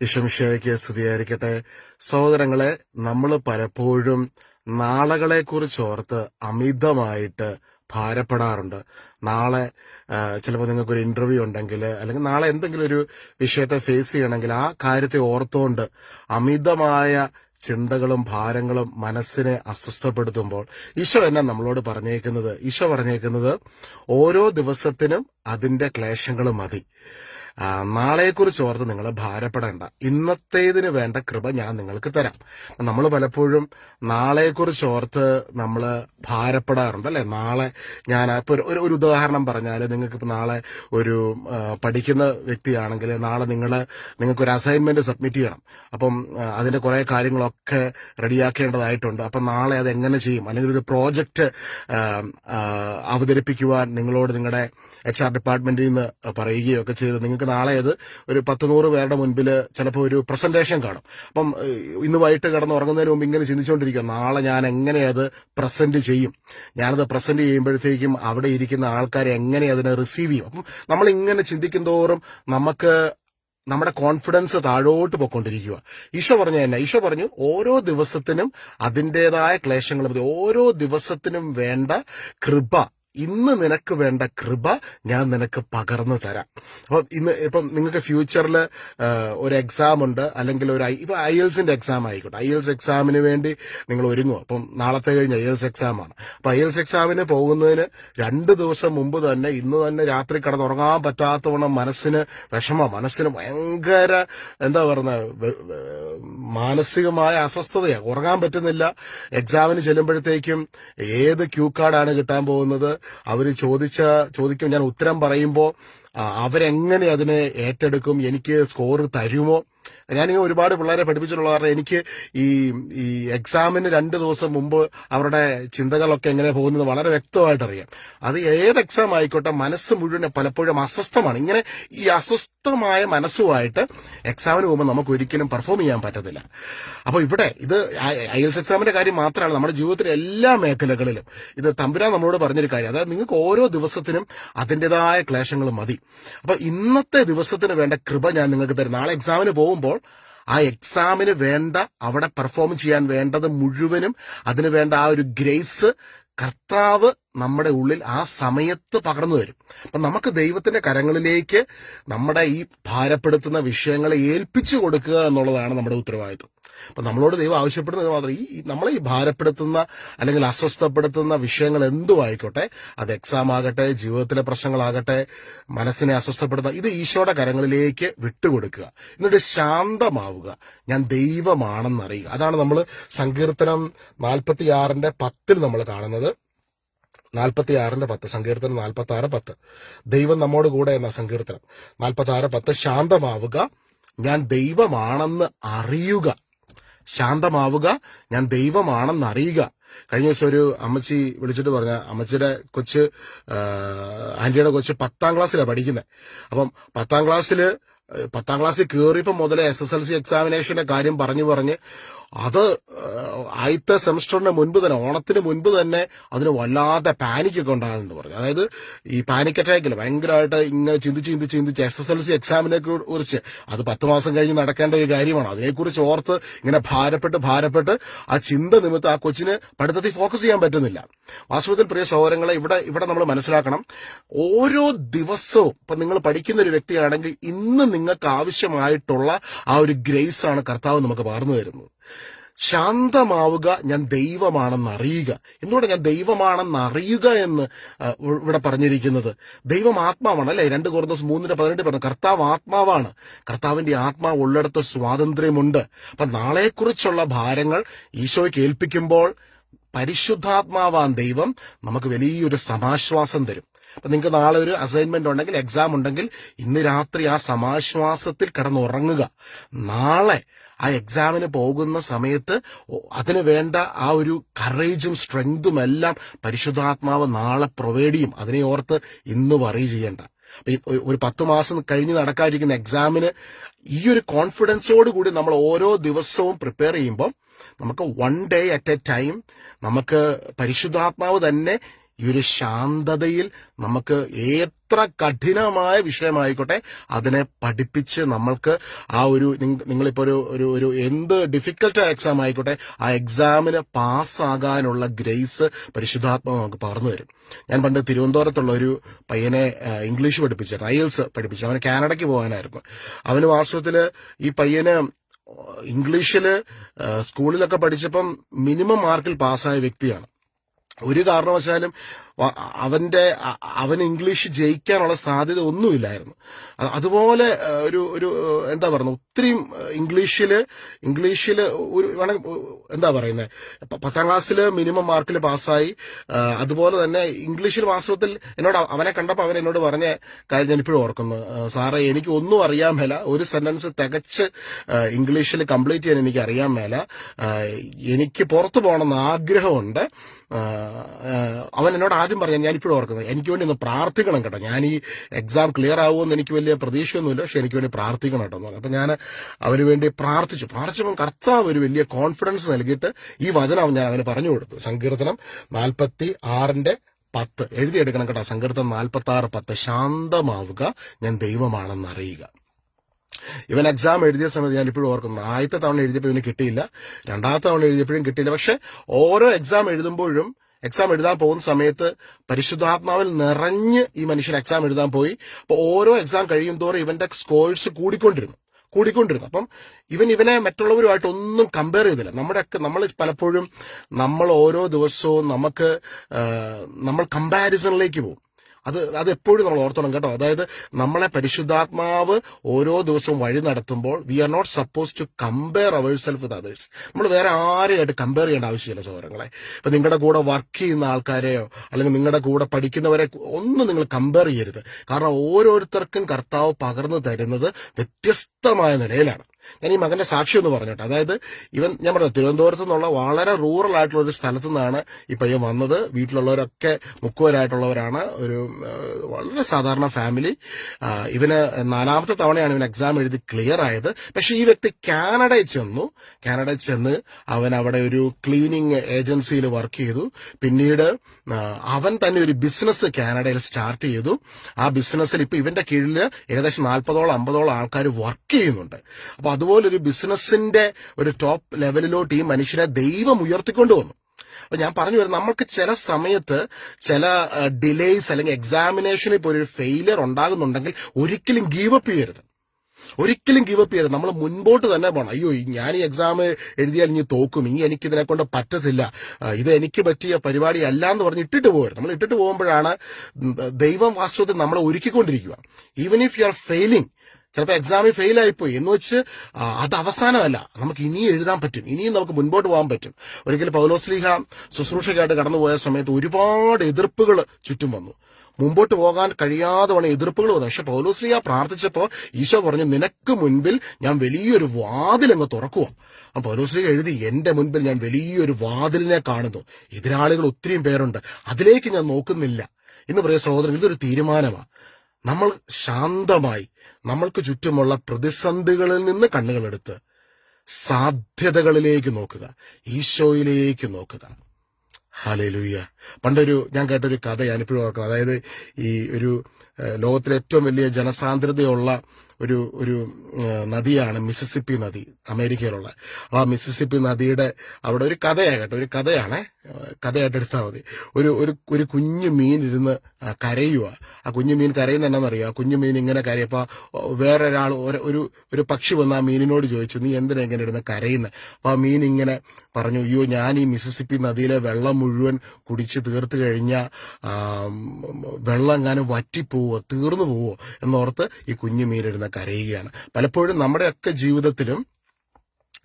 ഇഷമിഷയ്ക്ക് സ്തുതിയായിരിക്കട്ടെ. സഹോദരങ്ങളെ നമ്മൾ പലപ്പോഴും നാളകളെ കുറിച്ച് ഓർത്ത് അമിതമായിട്ട് ഭാരപ്പെടാറുണ്ട്. നാളെ ചിലപ്പോൾ നിങ്ങൾക്ക് ഒരു ഇന്റർവ്യൂ ഉണ്ടെങ്കിൽ അല്ലെങ്കിൽ നാളെ എന്തെങ്കിലും ഒരു വിഷയത്തെ ഫേസ് ചെയ്യണമെങ്കിൽ ആ കാര്യത്തെ ഓർത്തുകൊണ്ട് അമിതമായ ചിന്തകളും ഭാരങ്ങളും മനസ്സിനെ അസ്വസ്ഥപ്പെടുത്തുമ്പോൾ ഈശോ എന്നെ നമ്മളോട് പറഞ്ഞേക്കുന്നത് ഈശോ പറഞ്ഞേക്കുന്നത് ഓരോ ദിവസത്തിനും അതിന്റെ ക്ലേശങ്ങൾ മതി. നാളെക്കുറിച്ച് ഓർത്ത് നിങ്ങൾ ഭാരപ്പെടേണ്ട. ഇന്നത്തേതിന് വേണ്ട കൃപ ഞാൻ നിങ്ങൾക്ക് തരാം. നമ്മൾ പലപ്പോഴും നാളെക്കുറിച്ച് ഓർത്ത് നമ്മൾ ഭാരപ്പെടാറുണ്ട് അല്ലെ? നാളെ ഞാൻ ഇപ്പൊ ഒരു- ഉദാഹരണം പറഞ്ഞാൽ നിങ്ങൾക്ക് നാളെ ഒരു പഠിക്കുന്ന വ്യക്തിയാണെങ്കിൽ നാളെ നിങ്ങൾ നിങ്ങൾക്ക് ഒരു അസൈൻമെന്റ് സബ്മിറ്റ് ചെയ്യണം. അപ്പം അതിന്റെ കുറെ കാര്യങ്ങളൊക്കെ റെഡിയാക്കേണ്ടതായിട്ടുണ്ട്. അപ്പം നാളെ അത് എങ്ങനെ ചെയ്യും? അല്ലെങ്കിൽ ഒരു പ്രോജക്റ്റ് അവതരിപ്പിക്കുവാൻ നിങ്ങളോട് നിങ്ങളുടെ എച്ച് ആർ ഡിപ്പാർട്ട്മെന്റിൽ നിന്ന് പറയുകയൊക്കെ ചെയ്ത് നിങ്ങൾക്ക് നാളെ അത് ഒരു പത്ത് നൂറ് പേരുടെ മുൻപിൽ ചിലപ്പോൾ ഒരു പ്രസന്റേഷൻ കാണും. അപ്പം ഇന്ന് വൈകിട്ട് കിടന്ന് ഉറങ്ങുന്നതിന് മുമ്പ് ഇങ്ങനെ ചിന്തിച്ചുകൊണ്ടിരിക്കുക നാളെ ഞാൻ എങ്ങനെ അത് പ്രസന്റ് ചെയ്യും? ഞാനത് പ്രസന്റ് ചെയ്യുമ്പോഴത്തേക്കും അവിടെ ഇരിക്കുന്ന ആൾക്കാരെ എങ്ങനെ അതിനെ റിസീവ് ചെയ്യും? അപ്പം നമ്മൾ ഇങ്ങനെ ചിന്തിക്കും തോറും നമുക്ക് നമ്മുടെ കോൺഫിഡൻസ് താഴോട്ട് പോയിക്കൊണ്ടിരിക്കുക. ഈശോ പറഞ്ഞു തന്നെ ഈശോ പറഞ്ഞു ഓരോ ദിവസത്തിനും അതിന്റെതായ ക്ലേശങ്ങൾ മതി. ഓരോ ദിവസത്തിനും വേണ്ട കൃപ ഇന്ന് നിനക്ക് വേണ്ട കൃപ ഞാൻ നിനക്ക് പകർന്നു തരാം. അപ്പം ഇന്ന് ഇപ്പം നിങ്ങൾക്ക് ഫ്യൂച്ചറിൽ ഒരു എക്സാം ഉണ്ട് അല്ലെങ്കിൽ ഒരു ഐ- ഇപ്പൊ ഐ എൽസിന്റെ എക്സാം ആയിക്കോട്ടെ. ഐ എൽസ് എക്സാമിന് വേണ്ടി നിങ്ങൾ ഒരുങ്ങും അപ്പം നാളത്തെ കഴിഞ്ഞ് ഐ എൽസ് എക്സാമാണ് അപ്പൊ ഐ എൽസ് എക്സാമിന് പോകുന്നതിന് രണ്ട് ദിവസം മുമ്പ് തന്നെ ഇന്ന് തന്നെ രാത്രി കിടന്നുറങ്ങാൻ പറ്റാത്തവണ്ണം മനസ്സിന് വിഷമ മനസ്സിന് ഭയങ്കര എന്താ പറയുന്ന മാനസികമായ അസ്വസ്ഥതയാണ് ഉറങ്ങാൻ പറ്റുന്നില്ല. എക്സാമിന് ചെല്ലുമ്പോഴത്തേക്കും ഏത് ക്യൂ കാർഡാണ് കിട്ടാൻ പോകുന്നത്? അവർ ചോദിച്ച ചോദിക്കും ഞാൻ ഉത്തരം പറയുമ്പോൾ അവരെങ്ങനെ അതിനെ ഏറ്റെടുക്കും എനിക്ക് സ്കോർ തരുമോ? ഞാനിങ്ങനെ ഒരുപാട് പിള്ളേരെ പഠിപ്പിച്ചിട്ടുള്ള കാരണം എനിക്ക് ഈ ഈ എക്സാമിന് രണ്ട് ദിവസം മുമ്പ് അവരുടെ ചിന്തകളൊക്കെ എങ്ങനെ പോകുന്നത് വളരെ വ്യക്തമായിട്ട് അറിയാം അത് ഏത് എക്സാം ആയിക്കോട്ടെ മനസ്സ് മുഴുവൻ പലപ്പോഴും അസ്വസ്ഥമാണ്. ഇങ്ങനെ ഈ അസ്വസ്ഥമായ മനസ്സുമായിട്ട് എക്സാമിന് പോകുമ്പോൾ നമുക്ക് ഒരിക്കലും പെർഫോം ചെയ്യാൻ പറ്റത്തില്ല. അപ്പൊ ഇവിടെ ഇത് ഐ എൽസ് എക്സാമിന്റെ കാര്യം മാത്രമല്ല നമ്മുടെ ജീവിതത്തിലെ എല്ലാ മേഖലകളിലും ഇത് തമ്പുരാൻ നമ്മളോട് പറഞ്ഞൊരു കാര്യം. അതായത് നിങ്ങൾക്ക് ഓരോ ദിവസത്തിനും അതിന്റെതായ ക്ലേശങ്ങൾ മതി. അപ്പൊ ഇന്നത്തെ ദിവസത്തിന് വേണ്ട കൃപ ഞാൻ നിങ്ങൾക്ക് തരും. നാളെ എക്സാമിന് പോകുമ്പോൾ ആ എക്സാമിന് വേണ്ട അവിടെ പെർഫോം ചെയ്യാൻ വേണ്ടത് മുഴുവനും അതിന് വേണ്ട ആ ഒരു ഗ്രേസ് കർത്താവ് നമ്മുടെ ഉള്ളിൽ ആ സമയത്ത് പകർന്നു തരും. അപ്പൊ നമുക്ക് ദൈവത്തിന്റെ കരങ്ങളിലേക്ക് നമ്മുടെ ഈ ഭാരപ്പെടുത്തുന്ന വിഷയങ്ങളെ ഏൽപ്പിച്ചു കൊടുക്കുക എന്നുള്ളതാണ് നമ്മുടെ ഉത്തരവാദിത്വം. അപ്പൊ നമ്മളോട് ദൈവം ആവശ്യപ്പെടുന്നത് മാത്രം ഈ നമ്മളെ ഈ ഭാരപ്പെടുത്തുന്ന അല്ലെങ്കിൽ അസ്വസ്ഥപ്പെടുത്തുന്ന വിഷയങ്ങൾ എന്തും ആയിക്കോട്ടെ അത് എക്സാം ആകട്ടെ ജീവിതത്തിലെ പ്രശ്നങ്ങളാകട്ടെ മനസ്സിനെ അസ്വസ്ഥപ്പെടുത്തുന്ന ഇത് ഈശോയുടെ കരങ്ങളിലേക്ക് വിട്ടുകൊടുക്കുക. എന്നിട്ട് ശാന്തമാവുക. ഞാൻ ദൈവമാണെന്നറിയുക. അതാണ് നമ്മൾ സങ്കീർത്തനം നാൽപ്പത്തിയാറിന്റെ പത്തിൽ നമ്മൾ കാണുന്നത്. നാൽപ്പത്തി ആറിന്റെ പത്ത് സങ്കീർത്തനം നാൽപ്പത്തി ആറ് പത്ത്. ദൈവം നമ്മോട് കൂടെ എന്ന സങ്കീർത്തനം. നാൽപ്പത്തി ആറ് പത്ത് ശാന്തമാവുക ഞാൻ ദൈവമാണെന്ന് അറിയുക. ശാന്തമാവുക ഞാൻ ദൈവമാണെന്ന് അറിയുക. കഴിഞ്ഞ ദിവസം ഒരു അമ്മച്ചി വിളിച്ചിട്ട് പറഞ്ഞ അമ്മച്ചിയുടെ കൊച്ച് ആന്റിയുടെ കൊച്ച് പത്താം ക്ലാസ്സിലാണ് പഠിക്കുന്നത് അപ്പം പത്താം ക്ലാസ്സിൽ പത്താം ക്ലാസ്സിൽ കയറിയപ്പോൾ മുതലേ എസ് എസ് എൽ സി എക്സാമിനേഷന്റെ കാര്യം പറഞ്ഞു പറഞ്ഞ് അത് ആദ്യത്തെ സെമിസ്റ്ററിന് മുൻപ് തന്നെ ഓണത്തിന് മുൻപ് തന്നെ അതിന് വല്ലാതെ പാനിക് ഒക്കെ ഉണ്ടാകുന്നുണ്ട് പറഞ്ഞു. അതായത് ഈ പാനിക് അറ്റാക്കിൽ ഭയങ്കരമായിട്ട് ഇങ്ങനെ ചിന്തിച്ച് ചിന്തിച്ച് ചിന്തിച്ച് എസ് എസ് എൽ സി എക്സാമിനെ കുറിച്ച് അത് പത്ത് മാസം കഴിഞ്ഞ് നടക്കേണ്ട ഒരു കാര്യമാണ്. അതിനെക്കുറിച്ച് ഓർത്ത് ഇങ്ങനെ ഭാരപ്പെട്ട് ഭാരപ്പെട്ട് ആ ചിന്ത നിമിത്തം ആ കൊച്ചിന് പഠിത്തത്തിൽ ഫോക്കസ് ചെയ്യാൻ പറ്റുന്നില്ല. വാസ്തവത്തിൽ പ്രിയ സഹോദരങ്ങളെ ഇവിടെ ഇവിടെ നമ്മൾ മനസ്സിലാക്കണം. ഓരോ ദിവസവും ഇപ്പൊ നിങ്ങൾ പഠിക്കുന്ന ഒരു വ്യക്തിയാണെങ്കിൽ ഇന്ന് നിങ്ങൾക്ക് ആവശ്യമായിട്ടുള്ള ആ ഒരു ഗ്രേസ് ആണ് കർത്താവ് നമുക്ക് പകർന്നു തരുന്നത്. ശാന്തമാവുക ഞാൻ ദൈവമാണെന്ന് അറിയുക. എന്തുകൊണ്ട് ഞാൻ ദൈവമാണെന്ന് അറിയുക എന്ന് ഇവിടെ പറഞ്ഞിരിക്കുന്നത്? ദൈവം ആത്മാവാണ് അല്ലെ? രണ്ട് കുറഞ്ഞ മൂന്നിന്റെ പതിനെട്ട് പറഞ്ഞു കർത്താവ് ആത്മാവാണ്. കർത്താവിന്റെ ആത്മാവ് ഉള്ളിടത്ത് സ്വാതന്ത്ര്യമുണ്ട്. അപ്പൊ നാളെക്കുറിച്ചുള്ള ഭാരങ്ങൾ ഈശോയ്ക്ക് ഏൽപ്പിക്കുമ്പോൾ പരിശുദ്ധാത്മാവാൻ ദൈവം നമുക്ക് വലിയൊരു സമാശ്വാസം തരും. അപ്പൊ നിങ്ങൾക്ക് നാളെ ഒരു അസൈൻമെന്റ് ഉണ്ടെങ്കിൽ എക്സാം ഉണ്ടെങ്കിൽ ഇന്ന് രാത്രി ആ സമാശ്വാസത്തിൽ കിടന്നുറങ്ങുക. നാളെ ആ എക്സാമിന് പോകുന്ന സമയത്ത് അതിന് വേണ്ട ആ ഒരു കറേജും സ്ട്രെങ്തും എല്ലാം പരിശുദ്ധാത്മാവ് നാളെ പ്രൊവൈഡ് ചെയ്യും. അതിനെ ഓർത്ത് ഇന്ന് വറി ചെയ്യേണ്ട. ഒരു- പത്ത് മാസം കഴിഞ്ഞ് നടക്കാതിരിക്കുന്ന എക്സാമിന് ഈ ഒരു കോൺഫിഡൻസോട് കൂടി നമ്മൾ ഓരോ ദിവസവും പ്രിപ്പയർ ചെയ്യുമ്പോൾ നമുക്ക് one day at a time നമുക്ക് പരിശുദ്ധാത്മാവ് തന്നെ ഈ ഒരു ശാന്തതയിൽ നമുക്ക് എത്ര കഠിനമായ വിഷയമായിക്കോട്ടെ അതിനെ പഠിപ്പിച്ച് നമ്മൾക്ക് ആ ഒരു നിങ്ങ- നിങ്ങളിപ്പോ ഒരു ഒരു ഒരു എന്ത് ഡിഫിക്കൽട്ട് എക്സാം ആയിക്കോട്ടെ ആ എക്സാമിന് പാസ്സാകാനുള്ള ഗ്രേസ് പരിശുദ്ധാത്മ നമുക്ക് പകർന്നു തരും. ഞാൻ പണ്ട് തിരുവനന്തപുരത്തുള്ള ഒരു പയ്യനെ ഇംഗ്ലീഷ് പഠിപ്പിച്ചു റൈൽസ് പഠിപ്പിച്ചു അവന് കാനഡയ്ക്ക് പോകാനായിരുന്നു. അവന് വാസ്തവത്തിൽ ഈ പയ്യന് ഇംഗ്ലീഷിൽ സ്കൂളിലൊക്കെ പഠിച്ചപ്പം മിനിമം മാർക്കിൽ പാസ്സായ വ്യക്തിയാണ്. ഒരു കാരണവശാലും അവന്റെ അവൻ ഇംഗ്ലീഷ് ജയിക്കാനുള്ള സാധ്യത ഒന്നുമില്ലായിരുന്നു. അതുപോലെ ഒരു ഒരു എന്താ പറയുന്നത് ഒത്തിരിയും ഇംഗ്ലീഷിൽ ഇംഗ്ലീഷിൽ ഒരു വേണമെങ്കിൽ എന്താ പറയുന്നത് പത്താം ക്ലാസ്സിൽ മിനിമം മാർക്കിൽ പാസ്സായി അതുപോലെ തന്നെ ഇംഗ്ലീഷിൽ വാസ്തവത്തിൽ എന്നോട് അവനെ കണ്ടപ്പോൾ അവൻ എന്നോട് പറഞ്ഞ കാര്യം ഞാൻ ഇപ്പോഴും ഓർക്കുന്നു. സാറേ എനിക്ക് ഒന്നും അറിയാൻ മേല ഒരു സെന്റൻസ് തികച്ച് ഇംഗ്ലീഷിൽ കംപ്ലീറ്റ് ചെയ്യാൻ എനിക്ക് അറിയാൻ മേല എനിക്ക് പുറത്തു പോകണമെന്ന് ആഗ്രഹമുണ്ട്. അവൻ എന്നോട് ആദ്യം പറഞ്ഞു ഞാൻ ഇപ്പോഴും ഓർക്കുന്നത് എനിക്ക് വേണ്ടി ഒന്ന് പ്രാർത്ഥിക്കണം കേട്ടോ. ഞാൻ ഈ എക്സാം ക്ലിയർ ആവുമെന്ന് എനിക്ക് വലിയ പ്രതീക്ഷയൊന്നുമില്ല. പക്ഷെ എനിക്ക് വേണ്ടി പ്രാർത്ഥിക്കണം കേട്ടോ എന്ന് പറഞ്ഞു. അപ്പൊ ഞാൻ അവന് വേണ്ടി പ്രാർത്ഥിച്ചു. പ്രാർത്ഥിച്ചപ്പോൾ കർത്താവ് ഒരു വലിയ കോൺഫിഡൻസ് നൽകിയിട്ട് ഈ വചനം ഞാൻ അവന് പറഞ്ഞു കൊടുത്തു. സങ്കീർത്തനം നാൽപ്പത്തി ആറിന്റെ പത്ത്. എഴുതിയെടുക്കണം കേട്ടോ. സങ്കീർത്തനം നാൽപ്പത്തി ആറ് പത്ത്. ശാന്തമാവുക ഞാൻ ദൈവമാണെന്ന് അറിയുക. ഇവൻ എക്സാം എഴുതിയ സമയത്ത് ഞാൻ ഇപ്പോഴും ഓർക്കുന്നു. ആദ്യത്തെ തവണ എഴുതിയപ്പോൾ ഇവന് കിട്ടിയില്ല. രണ്ടാമത്തെ തവണ എഴുതിയപ്പോഴും കിട്ടിയില്ല. പക്ഷെ ഓരോ എക്സാം എഴുതുമ്പോഴും എക്സാം എഴുതാൻ പോകുന്ന സമയത്ത് പരിശുദ്ധാത്മാവിൽ നിറഞ്ഞ് ഈ മനുഷ്യൻ എക്സാം എഴുതാൻ പോയി. അപ്പൊ ഓരോ എക്സാം കഴിയും തോറും ഇവന്റെ സ്കോഴ്സ് കൂടിക്കൊണ്ടിരുന്നു. കൂടിക്കൊണ്ടിരുന്നു. അപ്പം ഇവൻ ഇവനെ മറ്റുള്ളവരുമായിട്ട് ഒന്നും കമ്പയർ ചെയ്തില്ല. നമ്മുടെയൊക്കെ നമ്മൾ പലപ്പോഴും നമ്മൾ ഓരോ ദിവസവും നമുക്ക് നമ്മൾ കമ്പാരിസണിലേക്ക് പോകും. അത് അത് എപ്പോഴും നമ്മൾ ഓർത്തോണം കേട്ടോ. അതായത് നമ്മളെ പരിശുദ്ധാത്മാവ് ഓരോ ദിവസവും വഴി നടത്തുമ്പോൾ we are not suppose to compare our self with others നമ്മൾ വേറെ ആരെയായിട്ട് കമ്പയർ ചെയ്യേണ്ട ആവശ്യമില്ല സഹോദരങ്ങളെ. ഇപ്പൊ നിങ്ങളുടെ കൂടെ വർക്ക് ചെയ്യുന്ന ആൾക്കാരെയോ അല്ലെങ്കിൽ നിങ്ങളുടെ കൂടെ പഠിക്കുന്നവരെ ഒന്നും നിങ്ങൾ കമ്പയർ ചെയ്യരുത്. കാരണം ഓരോരുത്തർക്കും കർത്താവ് പകർന്നു തരുന്നത് വ്യത്യസ്തമായ നിലയിലാണ്. ഞാൻ ഈ മകന്റെ സാക്ഷി എന്ന് പറഞ്ഞോട്ടെ. അതായത് ഇവൻ ഞാൻ പറഞ്ഞു തിരുവനന്തപുരത്ത് നിന്നുള്ള വളരെ റൂറൽ ആയിട്ടുള്ള ഒരു സ്ഥലത്തു നിന്നാണ് ഈ പയ്യൻ വന്നത്. വീട്ടിലുള്ളവരൊക്കെ മുക്കുവരായിട്ടുള്ളവരാണ്. ഒരു വളരെ സാധാരണ ഫാമിലി ഇവന് നാലാമത്തെ തവണയാണ് ഇവൻ എക്സാം എഴുതി ക്ലിയർ ആയത്. പക്ഷെ ഈ വ്യക്തി കാനഡയിൽ ചെന്നു. കാനഡയിൽ ചെന്ന് അവൻ അവിടെ ഒരു ക്ലീനിങ് ഏജൻസിയിൽ വർക്ക് ചെയ്തു. പിന്നീട് അവൻ തന്നെ ഒരു ബിസിനസ് കാനഡയിൽ സ്റ്റാർട്ട് ചെയ്തു. ആ ബിസിനസ്സിൽ ഇപ്പൊ ഇവന്റെ കീഴിൽ ഏകദേശം നാൽപ്പതോളം അമ്പതോളം ആൾക്കാർ വർക്ക് ചെയ്യുന്നുണ്ട്. അപ്പൊ അതുപോലെ ഒരു ബിസിനസിന്റെ ഒരു ടോപ്പ് ലെവലിലോട്ട് ഈ മനുഷ്യനെ ദൈവം ഉയർത്തിക്കൊണ്ടു വന്നു. അപ്പൊ ഞാൻ പറഞ്ഞു വരുന്നത് നമ്മൾക്ക് ചില സമയത്ത് ചില ഡിലേസ് അല്ലെങ്കിൽ എക്സാമിനേഷനിൽ ഇപ്പോൾ ഒരു ഫെയിലിയർ ഉണ്ടാകുന്നുണ്ടെങ്കിൽ ഒരിക്കലും ഗീവ് അപ്പ് ചെയ്യരുത്. ഒരിക്കലും ഗീവ് അപ്പ് ചെയ്യരുത്. നമ്മൾ മുൻപോട്ട് തന്നെ പോകണം. അയ്യോ ഞാൻ ഈ എക്സാം എഴുതിയാൽ ഇനി തോക്കും. ഇനി എനിക്ക് ഇതിനെ കൊണ്ട് പറ്റത്തില്ല. ഇത് എനിക്ക് പറ്റിയ പരിപാടി അല്ല എന്ന് പറഞ്ഞ് ഇട്ടിട്ട് പോകരുത്. നമ്മൾ ഇട്ടിട്ട് പോകുമ്പോഴാണ് ദൈവം വാസ്തവത്തിൽ നമ്മളെ ഒരുക്കിക്കൊണ്ടിരിക്കുക. Even if you are failing ചിലപ്പോൾ എക്സാമിൽ ഫെയിൽ ആയിപ്പോയി. എന്ന് വെച്ച് അത് അവസാനമല്ല. നമുക്ക് ഇനിയും എഴുതാൻ പറ്റും. ഇനിയും നമുക്ക് മുൻപോട്ട് പോകാൻ പറ്റും. ഒരിക്കലും പൗലോസ്ലീഹ ശുശ്രൂഷയ്ക്കായിട്ട് കടന്നുപോയ സമയത്ത് ഒരുപാട് എതിർപ്പുകൾ ചുറ്റും വന്നു. മുമ്പോട്ട് പോകാൻ കഴിയാതെ വന്ന എതിർപ്പുകൾ വന്നു. പക്ഷെ പൗലോസ്ലീഹ പ്രാർത്ഥിച്ചപ്പോൾ ഈശോ പറഞ്ഞു നിനക്ക് മുൻപിൽ ഞാൻ വലിയൊരു വാതിലങ്ങ് തുറക്കുക അപ്പൊ പൗലോസ്ലീഹ എഴുതി എന്റെ മുൻപിൽ ഞാൻ വലിയൊരു വാതിലിനെ കാണുന്നു. എതിരാളികൾ ഒത്തിരിയും പേരുണ്ട്. അതിലേക്ക് ഞാൻ നോക്കുന്നില്ല. എന്ന് പറയുന്ന സഹോദരൻ ഇതൊരു തീരുമാനമാണ് നമ്മൾ ശാന്തമായി നമ്മൾക്ക് ചുറ്റുമുള്ള പ്രതിസന്ധികളിൽ നിന്ന് കണ്ണുകളെടുത്ത് സാധ്യതകളിലേക്ക് നോക്കുക ഈശോയിലേക്ക് നോക്കുക. ഹാലലൂയ പണ്ടൊരു ഞാൻ കേട്ടൊരു കഥ ഞാനിപ്പോഴും ഓർക്കുന്നത് അതായത് ഈ ഒരു ലോകത്തിലെ ഏറ്റവും വലിയ ജനസാന്ദ്രതയുള്ള ഒരു ഒരു നദിയാണ് മിസിസിപ്പി നദി അമേരിക്കയിലുള്ള. ആ മിസിസിപ്പി നദിയുടെ അവിടെ ഒരു കഥയാകട്ടെ ഒരു കഥയാണ്. കഥയായിട്ട് എടുത്താൽ മതി. ഒരു ഒരു ഒരു കുഞ്ഞു മീൻ ഇരുന്ന് കരയുക ആ കുഞ്ഞു മീൻ കരയുന്ന എന്നാണെന്നറിയോ ആ കുഞ്ഞു മീൻ ഇങ്ങനെ കരയപ്പോ വേറൊരാൾ ഒരു- ഒരു പക്ഷി വന്ന് ആ മീനിനോട് ചോദിച്ചു നീ എന്തിനാ ഇങ്ങനെ ഇരുന്ന് കരയുന്നത് അപ്പൊ ആ മീൻ ഇങ്ങനെ പറഞ്ഞു അയ്യോ ഞാൻ ഈ മിസിസിപ്പി നദിയിലെ വെള്ളം മുഴുവൻ കുടിച്ച് തീർത്ത് കഴിഞ്ഞ വെള്ളം എങ്ങാനും വറ്റിപ്പോവോ തീർന്നു പോവോ? എന്നോർത്ത് ഈ കുഞ്ഞു മീനിരുന്ന് കരയുകയാണ്. പലപ്പോഴും നമ്മുടെയൊക്കെ ജീവിതത്തിലും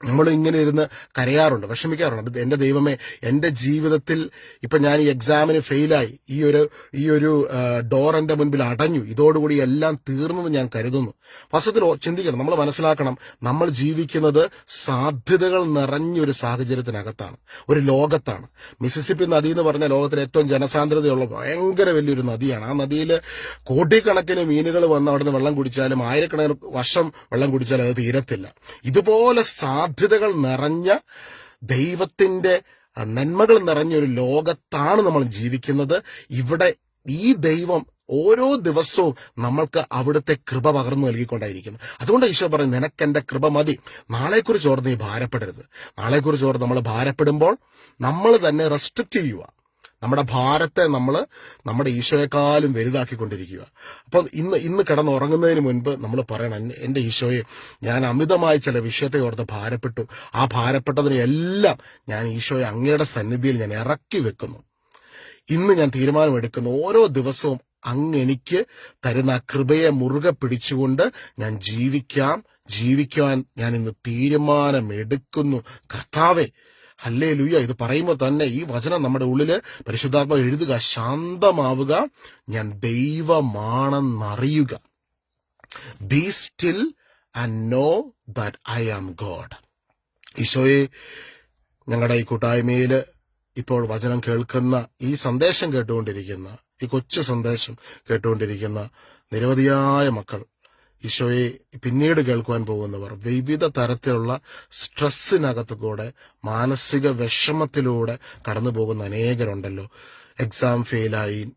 നമ്മൾ ഇങ്ങനെ ഇരുന്ന് കരയാറുണ്ട് വിഷമിക്കാറുണ്ട്. എന്റെ ദൈവമേ എന്റെ ജീവിതത്തിൽ ഇപ്പൊ ഞാൻ ഈ എക്സാമിന് ഫെയിലായി ഈ ഒരു ഈ ഒരു ഡോർ എന്റെ മുൻപിൽ അടഞ്ഞു. ഇതോടുകൂടി എല്ലാം തീർന്നെന്ന് ഞാൻ കരുതുന്നു. വസ്തുത്തിൽ ചിന്തിക്കണം. നമ്മൾ മനസ്സിലാക്കണം. നമ്മൾ ജീവിക്കുന്നത് സാധ്യതകൾ നിറഞ്ഞൊരു സാഹചര്യത്തിനകത്താണ്. ഒരു ലോകത്താണ്. മിസിസിപ്പി നദി എന്ന് പറഞ്ഞ ലോകത്തിലെ ഏറ്റവും ജനസാന്ദ്രതയുള്ള ഭയങ്കര വലിയൊരു നദിയാണ്. ആ നദിയിൽ കോടിക്കണക്കിന് മീനുകൾ വന്ന് അവിടുന്ന് വെള്ളം കുടിച്ചാലും ആയിരക്കണക്കിന് വർഷം വെള്ളം കുടിച്ചാലും അത് തീരത്തില്ല. ഇതുപോലെ സാധ്യതകൾ നിറഞ്ഞ ദൈവത്തിന്റെ നന്മകൾ നിറഞ്ഞ ഒരു ലോകത്താണ് നമ്മൾ ജീവിക്കുന്നത്. ഇവിടെ ഈ ദൈവം ഓരോ ദിവസവും നമ്മൾക്ക് അവിടുത്തെ കൃപ പകർന്നു നൽകിക്കൊണ്ടായിരിക്കുന്നു. അതുകൊണ്ട് ഈശോ പറയും നിനക്ക് എന്റെ കൃപ മതി. നാളെക്കുറിച്ച് ഓർത്ത് നീ ഭാരപ്പെടരുത്. നാളെക്കുറിച്ച് ഓർത്ത് നമ്മൾ ഭാരപ്പെടുമ്പോൾ നമ്മൾ തന്നെ റെസ്ട്രിക്ട് ചെയ്യുക. നമ്മുടെ ഭാരത്തെ നമ്മൾ നമ്മുടെ ഈശോയെക്കാളും വലുതാക്കിക്കൊണ്ടിരിക്കുക. അപ്പോൾ ഇന്ന് ഇന്ന് കിടന്നുറങ്ങുന്നതിന് മുൻപ് നമ്മൾ പറയണം എന്റെ ഈശോയെ ഞാൻ അമിതമായി ചില വിഷയത്തെ ഓർത്ത് ഭാരപ്പെട്ടു. ആ ഭാരപ്പെട്ടതിനെല്ലാം ഞാൻ ഈശോയെ അങ്ങയുടെ സന്നിധിയിൽ ഞാൻ ഇറക്കി വെക്കുന്നു. ഇന്ന് ഞാൻ തീരുമാനമെടുക്കുന്നു. ഓരോ ദിവസവും അങ്ങ് എനിക്ക് തരുന്ന കൃപയെ മുറുകെ പിടിച്ചുകൊണ്ട് ഞാൻ ജീവിക്കാം. ജീവിക്കുവാൻ ഞാൻ ഇന്ന് തീരുമാനമെടുക്കുന്നു. കർത്താവെ അല്ലേ ലുയ്യ ഇത് പറയുമ്പോൾ തന്നെ ഈ വചനം നമ്മുടെ ഉള്ളിൽ പരിശുദ്ധാത്മ എഴുതുക ശാന്തമാവുക ഞാൻ ദൈവമാണെന്നറിയുക. Be still and know that I am God ഈശോയെ ഞങ്ങളുടെ ഈ കൂട്ടായ്മയിൽ ഇപ്പോൾ വചനം കേൾക്കുന്ന ഈ സന്ദേശം കേട്ടുകൊണ്ടിരിക്കുന്ന ഈ കൊച്ചു സന്ദേശം കേട്ടുകൊണ്ടിരിക്കുന്ന നിരവധിയായ മക്കൾ ഈശോയെ പിന്നീട് കേൾക്കുവാൻ പോകുന്നവർ വിവിധ തരത്തിലുള്ള സ്ട്രെസ്സിനകത്ത് കൂടെ മാനസിക വിഷമത്തിലൂടെ കടന്നു പോകുന്ന അനേകരുണ്ടല്ലോ എക്സാം ഫെയിലായി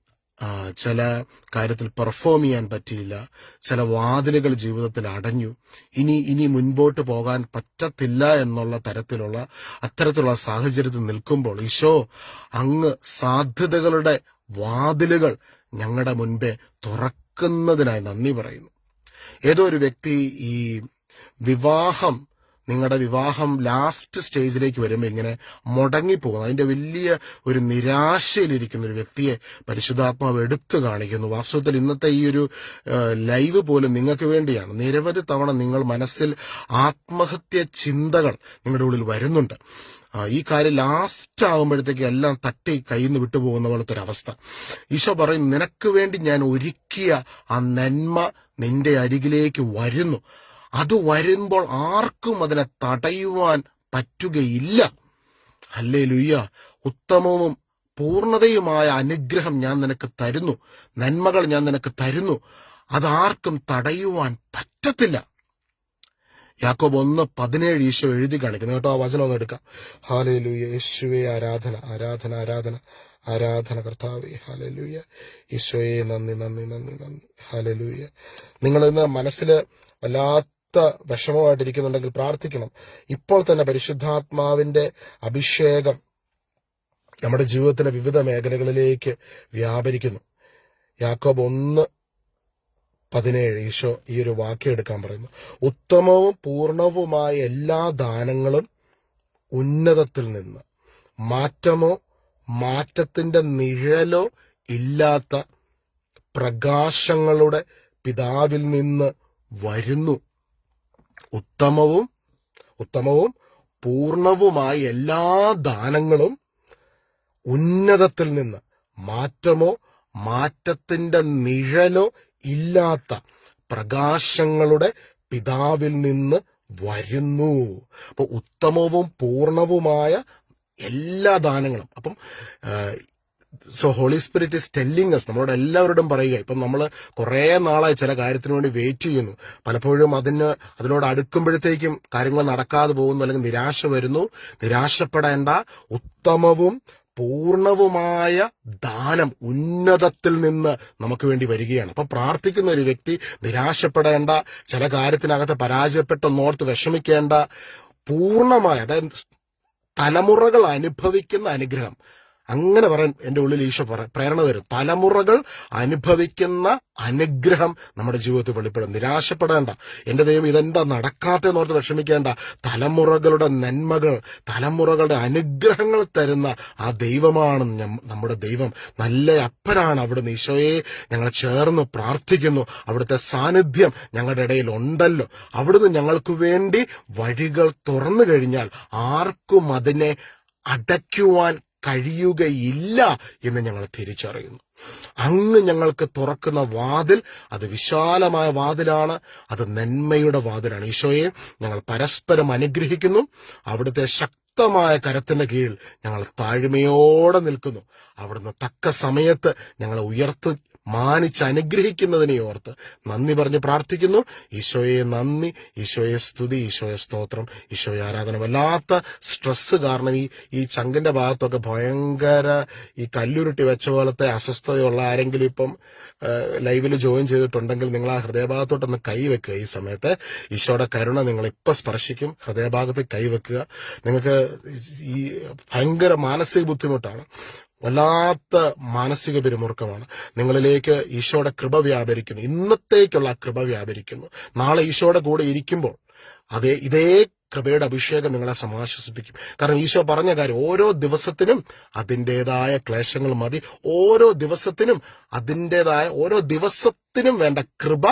ചില കാര്യത്തിൽ പെർഫോം ചെയ്യാൻ പറ്റിയില്ല ചില വാതിലുകൾ ജീവിതത്തിൽ അടഞ്ഞു. ഇനി ഇനി മുൻപോട്ട് പോകാൻ പറ്റത്തില്ല എന്നുള്ള തരത്തിലുള്ള അത്തരത്തിലുള്ള സാഹചര്യത്തിൽ നിൽക്കുമ്പോൾ ഈശോ അങ്ങ് സാധ്യതകളുടെ വാതിലുകൾ ഞങ്ങളുടെ മുൻപേ തുറക്കുന്നതിനായി നന്ദി പറയുന്നു. ഏതോ ഒരു വ്യക്തി ഈ വിവാഹം നിങ്ങളുടെ വിവാഹം ലാസ്റ്റ് സ്റ്റേജിലേക്ക് വരുമ്പോൾ ഇങ്ങനെ മുടങ്ങിപ്പോകുന്നു. അതിന്റെ വലിയ ഒരു നിരാശയിലിരിക്കുന്ന ഒരു വ്യക്തിയെ പരിശുദ്ധാത്മാവ് എടുത്തു കാണിക്കുന്നു. വാസ്തവത്തിൽ ഇന്നത്തെ ഈ ഒരു ലൈവ് പോലും നിങ്ങൾക്ക് വേണ്ടിയാണ്. നിരവധി തവണ നിങ്ങൾ മനസ്സിൽ ആത്മഹത്യ ചിന്തകൾ നിങ്ങളുടെ ഉള്ളിൽ വരുന്നുണ്ട്. ഈ കാര്യം ലാസ്റ്റ് ആകുമ്പോഴത്തേക്ക് എല്ലാം തട്ടി കയ്യിൽ നിന്ന് വിട്ടുപോകുന്ന പോലത്തെ ഒരു അവസ്ഥ. ഈശോ പറയും നിനക്ക് വേണ്ടി ഞാൻ ഒരുക്കിയ ആ നന്മ നിന്റെ അരികിലേക്ക് വരുന്നു. അത് വരുമ്പോൾ ആർക്കും അതിനെ തടയുവാൻ പറ്റുകയില്ല. അല്ലേ ലുയ്യ ഉത്തമവും പൂർണതയുമായ അനുഗ്രഹം ഞാൻ നിനക്ക് തരുന്നു. നന്മകൾ ഞാൻ നിനക്ക് തരുന്നു. അതാർക്കും തടയുവാൻ പറ്റത്തില്ല. യാക്കോബ് ഒന്ന് പതിനേഴ് ഈശോ എഴുതി കാണിക്കുന്നു. കേട്ടോ ആ വചനം ഒന്ന് എടുക്കാം. ലുയ്യ യേശുവെ ആരാധന ആരാധന ആരാധന ആരാധന കർത്താവേ ഹാലേ ലൂയ ഈശോയെ നന്ദി നന്ദി നന്ദി നന്ദി. ഹാലേ നിങ്ങളിന്ന് മനസ്സിൽ വല്ലാത്ത വിഷമമായിട്ടിരിക്കുന്നുണ്ടെങ്കിൽ പ്രാർത്ഥിക്കണം. ഇപ്പോൾ തന്നെ പരിശുദ്ധാത്മാവിന്റെ അഭിഷേകം നമ്മുടെ ജീവിതത്തിന്റെ വിവിധ മേഖലകളിലേക്ക് വ്യാപരിക്കുന്നു. യാക്കോബ് ഒന്ന് പതിനേഴ് ഈശോ ഈ ഒരു വാക്യം എടുക്കാൻ പറയുന്നു. ഉത്തമവും പൂർണവുമായ എല്ലാ ദാനങ്ങളും ഉന്നതത്തിൽ നിന്ന്. മാറ്റമോ മാറ്റത്തിന്റെ നിഴലോ ഇല്ലാത്ത പ്രകാശങ്ങളുടെ പിതാവിൽ നിന്ന് വരുന്നു. ഉത്തമവും ഉത്തമവും പൂർണവുമായ എല്ലാ ദാനങ്ങളും ഉന്നതത്തിൽ നിന്ന് മാറ്റമോ മാറ്റത്തിന്റെ നിഴലോ ഇല്ലാത്ത പ്രകാശങ്ങളുടെ പിതാവിൽ നിന്ന് വരുന്നു. അപ്പൊ ഉത്തമവും പൂർണവുമായ എല്ലാ ദാനങ്ങളും. അപ്പം so Holy Spirit is telling us നമ്മളോട് എല്ലാവരോടും പറയുക. ഇപ്പം നമ്മൾ കുറേ നാളായി ചില കാര്യത്തിന് വേണ്ടി വെയിറ്റ് ചെയ്യുന്നു. പലപ്പോഴും അതിന് അതിനോട് അടുക്കുമ്പോഴത്തേക്കും കാര്യങ്ങൾ നടക്കാതെ പോകുന്നു അല്ലെങ്കിൽ നിരാശ വരുന്നു. നിരാശപ്പെടേണ്ട ഉത്തമവും പൂർണവുമായ ദാനം ഉന്നതത്തിൽ നിന്ന് നമുക്ക് വേണ്ടി വരികയാണ്. അപ്പൊ പ്രാർത്ഥിക്കുന്ന ഒരു വ്യക്തി നിരാശപ്പെടേണ്ട ചില കാര്യത്തിനകത്ത് പരാജയപ്പെട്ടെന്നോർത്ത് വിഷമിക്കേണ്ട പൂർണമായ അതായത് തലമുറകൾ അനുഭവിക്കുന്ന അനുഗ്രഹം. അങ്ങനെ പറയാൻ എന്റെ ഉള്ളിൽ ഈശോ പ്രേരണ തരും. തലമുറകൾ അനുഭവിക്കുന്ന അനുഗ്രഹം നമ്മുടെ ജീവിതത്തിൽ വെളിപ്പെടും. നിരാശപ്പെടേണ്ട. എന്റെ ദൈവം ഇതെന്താ നടക്കാത്തെന്നോർത്ത് വിഷമിക്കേണ്ട. തലമുറകളുടെ നന്മകൾ തലമുറകളുടെ അനുഗ്രഹങ്ങൾ തരുന്ന ആ ദൈവമാണ് നമ്മുടെ ദൈവം. നല്ല അപ്പനാണ് അവിടുന്ന് ഈശോയെ ഞങ്ങൾ ചേർന്ന് പ്രാർത്ഥിക്കുന്നു. അവിടുത്തെ സാന്നിധ്യം ഞങ്ങളുടെ ഇടയിൽ ഉണ്ടല്ലോ അവിടുന്ന് ഞങ്ങൾക്ക് വേണ്ടി വഴികൾ തുറന്നു കഴിഞ്ഞാൽ ആർക്കും അതിനെ അടയ്ക്കുവാൻ കഴിയുകയില്ല എന്ന് ഞങ്ങൾ തിരിച്ചറിയുന്നു. അങ്ങ് ഞങ്ങൾക്ക് തുറക്കുന്ന വാതിൽ അത് വിശാലമായ വാതിലാണ്. അത് നന്മയുടെ വാതിലാണ്. ഈശോയെ ഞങ്ങൾ പരസ്പരം അനുഗ്രഹിക്കുന്നു. അവിടുത്തെ ശക്തമായ കരത്തിന്റെ കീഴിൽ ഞങ്ങൾ താഴ്മയോടെ നിൽക്കുന്നു. അവിടുന്ന് തക്ക സമയത്ത് ഞങ്ങളെ ഉയർത്തി മാനിച്ച് അനുഗ്രഹിക്കുന്നതിനെ ഓർത്ത് നന്ദി പറഞ്ഞ് പ്രാർത്ഥിക്കുന്നു. ഈശോയെ നന്ദി ഈശോയെ സ്തുതി ഈശോയെ സ്തോത്രം ഈശോയെ ആരാധന. വല്ലാത്ത സ്ട്രെസ് കാരണം ഈ ഈ ചങ്കിന്റെ ഭാഗത്തൊക്കെ ഭയങ്കര ഈ കല്ലുരുട്ടി വെച്ച പോലത്തെ അസ്വസ്ഥതയുള്ള ആരെങ്കിലും ഇപ്പം ലൈവിൽ ജോയിൻ ചെയ്തിട്ടുണ്ടെങ്കിൽ നിങ്ങൾ ആ ഹൃദയഭാഗത്തോട്ടൊന്ന് കൈവെക്കുക ഈ സമയത്ത്. ഈശോയുടെ കരുണ നിങ്ങൾ ഇപ്പൊ സ്പർശിക്കും. ഹൃദയഭാഗത്ത് കൈവെക്കുക നിങ്ങൾക്ക് ഈ ഭയങ്കര മാനസിക ബുദ്ധിമുട്ടാണ്. വല്ലാത്ത മാനസിക പിരിമുറുക്കമാണ്. നിങ്ങളിലേക്ക് ഈശോയുടെ കൃപ വ്യാപരിക്കുന്നു. ഇന്നത്തേക്കുള്ള കൃപ വ്യാപരിക്കുന്നു. നാളെ ഈശോയുടെ കൂടെ ഇരിക്കുമ്പോൾ അതേ ഇതേ കൃപയുടെ അഭിഷേകം നിങ്ങളെ സമാശ്വസിപ്പിക്കും. കാരണം ഈശോ പറഞ്ഞ കാര്യം ഓരോ ദിവസത്തിനും അതിന്റെതായ ക്ലേശങ്ങൾ മതി. ഓരോ ദിവസത്തിനും അതിന്റെതായ ഓരോ ദിവസത്തിനും വേണ്ട കൃപ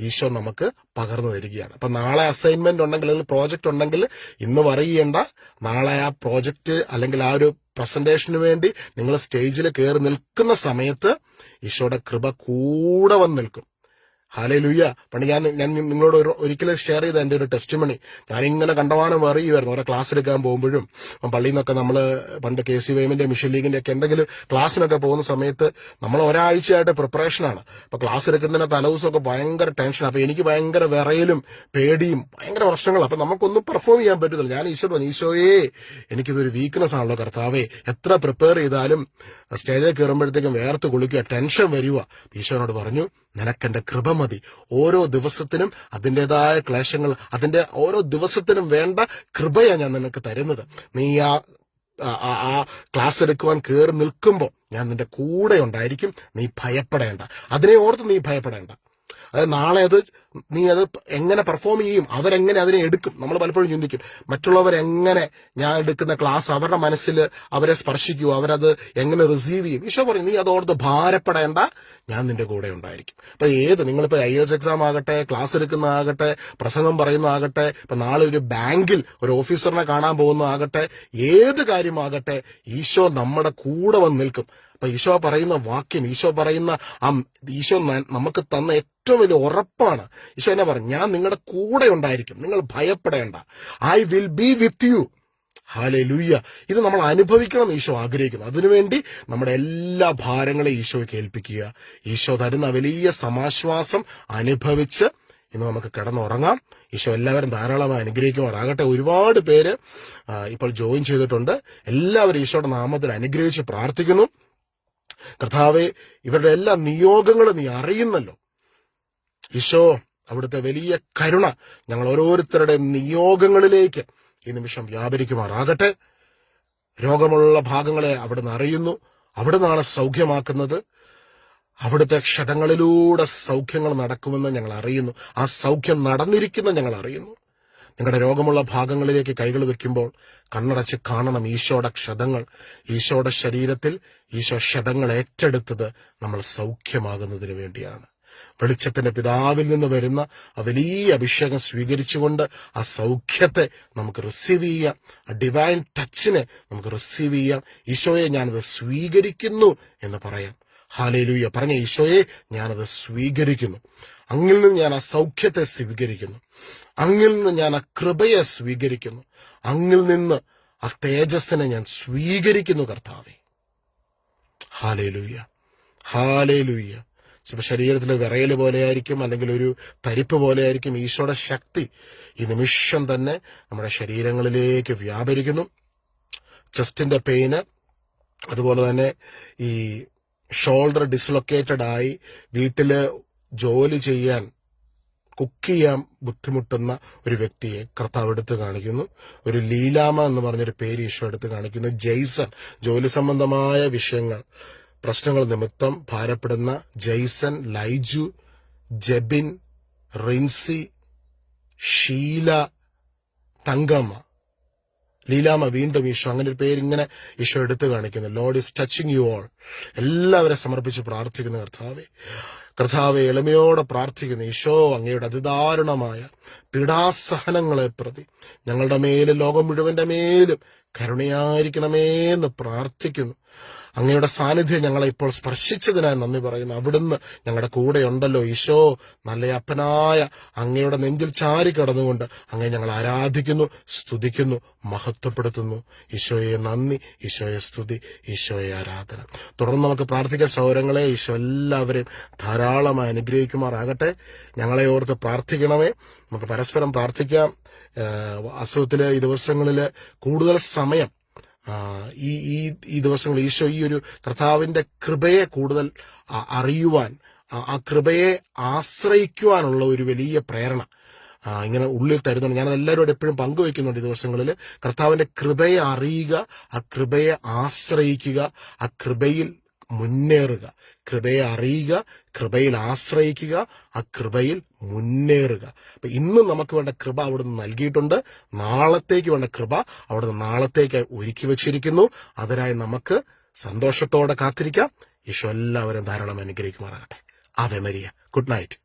ഈശോ നമുക്ക് പകർന്നു തരികയാണ്. അപ്പൊ നാളെ അസൈൻമെന്റ് ഉണ്ടെങ്കിൽ അല്ലെങ്കിൽ പ്രോജക്റ്റ് ഉണ്ടെങ്കിൽ ഇന്ന് പറയേണ്ട നാളെ ആ പ്രോജക്റ്റ് അല്ലെങ്കിൽ ആ ഒരു പ്രസന്റേഷന് വേണ്ടി നിങ്ങൾ സ്റ്റേജിൽ കയറി നിൽക്കുന്ന സമയത്ത് ഈശോയുടെ കൃപ കൂടെ വന്ന് നിൽക്കും. ഹാലേ ലുയ്യ പണ്ട് ഞാൻ ഞാൻ നിങ്ങളോട് ഒരു ഒരിക്കലും ഷെയർ ചെയ്ത എന്റെ ഒരു ടെസ്റ്റ് മണി ഞാനിങ്ങനെ കണ്ടവാനം വരുന്നു ഓരോ ക്ലാസ് എടുക്കാൻ പോകുമ്പോഴും. പള്ളിയിൽ നിന്നൊക്കെ നമ്മൾ പണ്ട് കെ സി വൈമിന്റെ മിഷൻ ലീഗിന്റെ ഒക്കെ എന്തെങ്കിലും ക്ലാസ്സിനൊക്കെ പോകുന്ന സമയത്ത് നമ്മൾ ഒരാഴ്ചയായിട്ട് പ്രിപ്പറേഷനാണ് അപ്പോൾ ക്ലാസ് എടുക്കുന്നതിന് തലേദിവസമൊക്കെ ഭയങ്കര ടെൻഷൻ അപ്പോൾ എനിക്ക് ഭയങ്കര വിറയലും പേടിയും ഭയങ്കര പ്രശ്നങ്ങൾ അപ്പോൾ നമുക്കൊന്നും പെർഫോം ചെയ്യാൻ പറ്റുന്നില്ല ഞാൻ ഈശോ പറഞ്ഞു ഈശോയെ എനിക്കിതൊരു വീക്ക്നെസ് ആണല്ലോ കർത്താവേ. എത്ര പ്രിപ്പയർ ചെയ്താലും സ്റ്റേജിൽ കയറുമ്പോഴത്തേക്കും വേർത്ത് കുളിക്കുക ടെൻഷൻ വരിക ഈശോനോട് പറഞ്ഞു നിനക്കെന്റെ കൃപ മതി. ഓരോ ദിവസത്തിനും അതിന്റെതായ ക്ലേശങ്ങൾ അതിന്റെ ഓരോ ദിവസത്തിനും വേണ്ട കൃപയാണ് ഞാൻ നിനക്ക് തരുന്നത്. നീ ആ ആ- ക്ലാസ് എടുക്കുവാൻ കയറി നിൽക്കുമ്പോൾ ഞാൻ നിന്റെ കൂടെ ഉണ്ടായിരിക്കും. നീ ഭയപ്പെടേണ്ട. അതിനെ ഓർത്ത് നീ ഭയപ്പെടേണ്ട. അത് നാളെ അത് നീ അത് എങ്ങനെ പെർഫോം ചെയ്യും അവരെങ്ങനെ അതിനെ എടുക്കും നമ്മൾ പലപ്പോഴും ചിന്തിക്കും. മറ്റുള്ളവർ എങ്ങനെ ഞാൻ എടുക്കുന്ന ക്ലാസ് അവരുടെ മനസ്സിൽ അവരെ സ്പർശിക്കൂ അവരത് എങ്ങനെ റിസീവ് ചെയ്യും. ഈശോ പറയും നീ അതോർത്ത് ഭാരപ്പെടേണ്ട ഞാൻ നിന്റെ കൂടെ ഉണ്ടായിരിക്കും. അപ്പൊ ഏത് നിങ്ങളിപ്പോ ഐ എസ് എക്സാം ആകട്ടെ ക്ലാസ് എടുക്കുന്നതാകട്ടെ പ്രസംഗം പറയുന്നതാകട്ടെ ഇപ്പൊ നാളെ ഒരു ബാങ്കിൽ ഒരു ഓഫീസറിനെ കാണാൻ പോകുന്നതാകട്ടെ ഏത് കാര്യമാകട്ടെ ഈശോ നമ്മുടെ കൂടെ വന്ന് നിൽക്കും. അപ്പൊ ഈശോ പറയുന്ന വാക്യം ഈശോ പറയുന്ന ആ ഈശോ നമുക്ക് തന്ന ഏറ്റവും വലിയ ഉറപ്പാണ്. ഈശോ എന്നെ പറഞ്ഞു? ഞാൻ നിങ്ങളുടെ കൂടെ ഉണ്ടായിരിക്കും. നിങ്ങൾ ഭയപ്പെടേണ്ട. I will be with you hallelujah ഇത് നമ്മൾ അനുഭവിക്കണം ഈശോ ആഗ്രഹിക്കുന്നു. അതിനുവേണ്ടി നമ്മുടെ എല്ലാ ഭാരങ്ങളെയും ഈശോയ്ക്ക് ഏൽപ്പിക്കുക. ഈശോ തരുന്ന വലിയ സമാശ്വാസം അനുഭവിച്ച് ഇന്ന് നമുക്ക് കിടന്നുറങ്ങാം. ഈശോ എല്ലാവരും ധാരാളമായി അനുഗ്രഹിക്കുമാറാകട്ടെ. ഒരുപാട് പേര് ഇപ്പോൾ ജോയിൻ ചെയ്തിട്ടുണ്ട്. എല്ലാവരും ഈശോയുടെ നാമത്തിൽ അനുഗ്രഹിച്ച് പ്രാർത്ഥിക്കുന്നു. കർത്താവെ ഇവരുടെ എല്ലാ നിയോഗങ്ങളും നീ അറിയുന്നല്ലോ. ഈശോ അവിടുത്തെ വലിയ കരുണ ഞങ്ങൾ ഓരോരുത്തരുടെ നിയോഗങ്ങളിലേക്ക് ഈ നിമിഷം വ്യാപരിക്കുമാറാകട്ടെ. രോഗമുള്ള ഭാഗങ്ങളെ അവിടുന്ന് അറിയുന്നു. അവിടുന്നാണ് സൗഖ്യമാക്കുന്നത്. അവിടുത്തെ ക്ഷതങ്ങളിലൂടെ സൗഖ്യങ്ങൾ നടക്കുമെന്ന് ഞങ്ങൾ അറിയുന്നു. ആ സൗഖ്യം നടന്നിരിക്കുന്ന ഞങ്ങൾ അറിയുന്നു. നിങ്ങളുടെ രോഗമുള്ള ഭാഗങ്ങളിലേക്ക് കൈകൾ വെക്കുമ്പോൾ കണ്ണടച്ച് കാണണം ഈശോയുടെ ക്ഷതങ്ങൾ ഈശോയുടെ ശരീരത്തിൽ ഈശോ ക്ഷതങ്ങൾ ഏറ്റെടുത്തത് നമ്മൾ സൗഖ്യമാകുന്നതിന് വേണ്ടിയാണ്. വെളിച്ചത്തിന്റെ പിതാവിൽ നിന്ന് വരുന്ന ആ വലിയ അഭിഷേകം സ്വീകരിച്ചുകൊണ്ട് ആ സൗഖ്യത്തെ നമുക്ക് റിസീവ് ചെയ്യാം. ആ ഡിവൈൻ ടച്ചിനെ നമുക്ക് റിസീവ് ചെയ്യാം. ഈശോയെ ഞാനത് സ്വീകരിക്കുന്നു എന്ന് പറയാം. ഹാലേലൂയ പറഞ്ഞ ഈശോയെ ഞാനത് സ്വീകരിക്കുന്നു. അങ്ങിൽ നിന്ന് ഞാൻ ആ സൗഖ്യത്തെ സ്വീകരിക്കുന്നു. അങ്ങിൽ നിന്ന് ഞാൻ ആ കൃപയെ സ്വീകരിക്കുന്നു. അങ്ങിൽ നിന്ന് ആ തേജസ്സിനെ ഞാൻ സ്വീകരിക്കുന്നു കർത്താവെ. ഹാലേലൂയ. ഹാലേലൂയ. ചിലപ്പോൾ ശരീരത്തിലെ വിറയൽ പോലെയായിരിക്കും അല്ലെങ്കിൽ ഒരു തരിപ്പ് പോലെയായിരിക്കും ഈശോയുടെ ശക്തി ഈ നിമിഷം തന്നെ നമ്മുടെ ശരീരങ്ങളിലേക്ക് വ്യാപരിക്കുന്നു. ചെസ്റ്റിന്റെ പെയിന് അതുപോലെ തന്നെ ഈ ഷോൾഡർ ഡിസ്ലൊക്കേറ്റഡ് ആയി വീട്ടിൽ ജോലി ചെയ്യാൻ കുക്ക് ചെയ്യാൻ ബുദ്ധിമുട്ടുന്ന ഒരു വ്യക്തിയെ കർത്താവ് എടുത്ത് കാണിക്കുന്നു. ഒരു ലീലാമ എന്ന് പറഞ്ഞൊരു പേര് ഈശോ എടുത്ത് കാണിക്കുന്നു. ജെയ്സൺ. ജോലി സംബന്ധമായ വിഷയങ്ങൾ. പ്രശ്നങ്ങൾ നിമിത്തം ഭാരപ്പെടുന്ന ജെയ്സൺ ലൈജു ജബിൻ റിൻസി ഷീല തങ്കമ്മ. ലീലാമ വീണ്ടും ഈശോ അങ്ങനെ ഒരു പേര് ഇങ്ങനെ ഈശോ എടുത്തു കാണിക്കുന്നു. Lord is touching you all. എല്ലാവരെ സമർപ്പിച്ച് പ്രാർത്ഥിക്കുന്ന കർത്താവെ. കർത്താവെ എളിമയോടെ പ്രാർത്ഥിക്കുന്നു ഈശോ അങ്ങയുടെ അതിദാരുണമായ പീഡാസഹനങ്ങളെ പ്രതി ഞങ്ങളുടെ മേലും ലോകം മുഴുവന്റെ മേലും കരുണയായിരിക്കണമേ എന്ന് പ്രാർത്ഥിക്കുന്നു. അങ്ങയുടെ സാന്നിധ്യം ഞങ്ങളെ ഇപ്പോൾ സ്പർശിച്ചതിനായി നന്ദി പറയുന്നു. അവിടുന്ന് ഞങ്ങളുടെ കൂടെ ഉണ്ടല്ലോ ഈശോ നല്ല അപ്പനായ അങ്ങയുടെ നെഞ്ചിൽ ചാരി കിടന്നുകൊണ്ട് അങ്ങയെ ഞങ്ങൾ ആരാധിക്കുന്നു സ്തുതിക്കുന്നു മഹത്വപ്പെടുത്തുന്നു. ഈശോയെ നന്ദി ഈശോയെ സ്തുതി ഈശോയെ ആരാധന. തുടർന്ന് നമുക്ക് പ്രാർത്ഥിക്കാൻ സൗരങ്ങളെ ഈശോ എല്ലാവരെയും ധാരാളമായി അനുഗ്രഹിക്കുമാറാകട്ടെ. ഞങ്ങളെ ഓർത്ത് പ്രാർത്ഥിക്കണമേ. നമുക്ക് പരസ്പരം പ്രാർത്ഥിക്കാം. അസുഖത്തിലെ ഈ ദിവസങ്ങളിൽ കൂടുതൽ സമയം ഈ ഈ ഈ ദിവസങ്ങൾ ഈശോ ഈ ഒരു കർത്താവിന്റെ കൃപയെ കൂടുതൽ അറിയുവാൻ ആ- കൃപയെ ആശ്രയിക്കുവാനുള്ള ഒരു വലിയ പ്രേരണ ഇങ്ങനെ ഉള്ളിൽ തരുന്നുണ്ട് ഞാൻ എല്ലാവരോടും എപ്പോഴും പങ്കുവെക്കുന്നുണ്ട് ഈ ദിവസങ്ങളിൽ. കർത്താവിന്റെ കൃപയെ അറിയുക ആ കൃപയെ ആശ്രയിക്കുക ആ കൃപയിൽ മുന്നേറുക. കൃപയെ അറിയുക കൃപയിൽ ആശ്രയിക്കുക ആ കൃപയിൽ മുന്നേറുക. അപ്പൊ ഇന്ന് നമുക്ക് വേണ്ട കൃപ അവിടുന്ന് നൽകിയിട്ടുണ്ട്. നാളത്തേക്ക് വേണ്ട കൃപ അവിടുന്ന് നാളത്തേക്ക് ഒരുക്കി വെച്ചിരിക്കുന്നു. അതിനായി നമുക്ക് സന്തോഷത്തോടെ കാത്തിരിക്കാം. ഈശോ എല്ലാവരും ധാരാളം അനുഗ്രഹിക്കുമാറാകട്ടെ. Ave Maria. Good night.